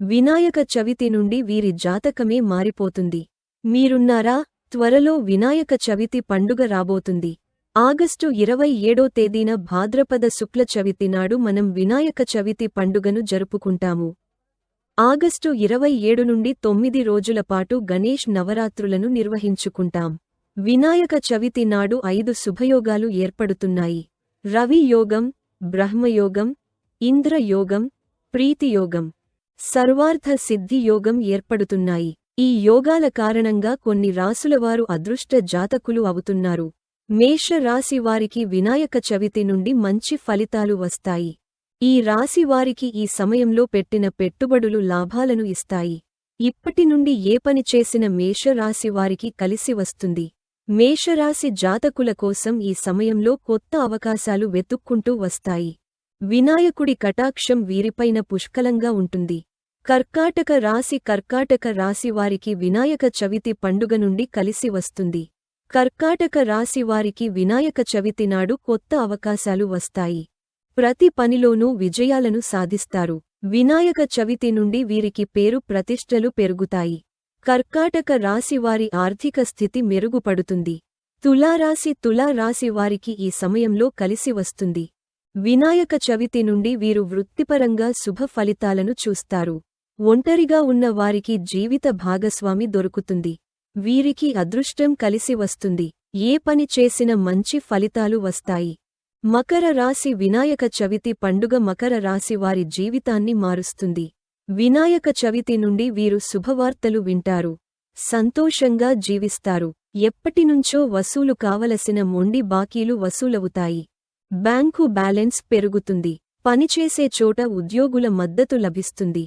వినాయక చవితి నుండి వీరి జాతకమే మారిపోతుంది. మీరున్నారా? త్వరలో వినాయక చవితి పండుగ రాబోతుంది. ఆగస్టు ఇరవై ఏడో తేదీన భాద్రపద శుక్ల చవితి నాడు మనం వినాయక చవితి పండుగను జరుపుకుంటాము. ఆగస్టు ఇరవై ఏడు నుండి తొమ్మిది రోజుల పాటు గణేష్ నవరాత్రులను నిర్వహించుకుంటాం. వినాయక చవితి నాడు ఐదు శుభయోగాలు ఏర్పడుతున్నాయి. రవి యోగం బ్రహ్మయోగం ఇంద్రయోగం ప్రీతియోగం. సర్వార్థ సిద్ధి యోగం ఏర్పడుతున్నాయి. ఈ యోగాల కారణంగా కొన్ని రాసులవారు అదృష్ట జాతకులు అవుతున్నారు. మేష రాశి వారికి వినాయక చవితి నుండి మంచి ఫలితాలు వస్తాయి. ఈ రాశి వారికి ఈ సమయంలో పెట్టిన పెట్టుబడులు లాభాలను ఇస్తాయి. ఇప్పటి నుండి ఏ పని చేసిన మేషరాశి వారికి కలిసి వస్తుంది. మేషరాశి జాతకుల కోసం ఈ సమయంలో కొత్త అవకాశాలు వెతుక్కుంటూ వస్తాయి. వినాయకుడి కటాక్షం వీరిపైన పుష్కలంగా ఉంటుంది. కర్కాటక రాశి కర్కాటక రాశి వారికి వినాయక చవితి పండుగ నుండి కలిసి వస్తుంది. కర్కాటక రాశి వారికి వినాయక చవితి నాడు కొత్త అవకాశాలు వస్తాయి. ప్రతి పనిలోనూ విజయాలను సాధిస్తారు. వినాయక చవితి నుండి వీరికి పేరు ప్రతిష్టలు పెరుగుతాయి. కర్కాటక రాశి వారి ఆర్థిక స్థితి మెరుగుపడుతుంది. తులారాశి తులా వారికి ఈ సమయంలో కలిసి వస్తుంది. వినాయక చవితి నుండి వీరు వృత్తిపరంగా శుభ ఫలితాలను చూస్తారు. ఒంటరిగా ఉన్న వారికి జీవిత భాగస్వామి దొరుకుతుంది. వీరికి అదృష్టం కలిసి వస్తుంది. ఏ పని చేసిన మంచి ఫలితాలు వస్తాయి. మకర రాశి వినాయక చవితి పండుగ మకర రాశి వారి జీవితాన్ని మారుస్తుంది. వినాయక చవితి నుండి వీరు శుభవార్తలు వింటారు. సంతోషంగా జీవిస్తారు. ఎప్పటినుంచో వసూలు కావలసిన మొండి బాకీలు వసూలవుతాయి. బ్యాంకు బ్యాలెన్స్ పెరుగుతుంది. పనిచేసే చోట ఉద్యోగుల మద్దతు లభిస్తుంది.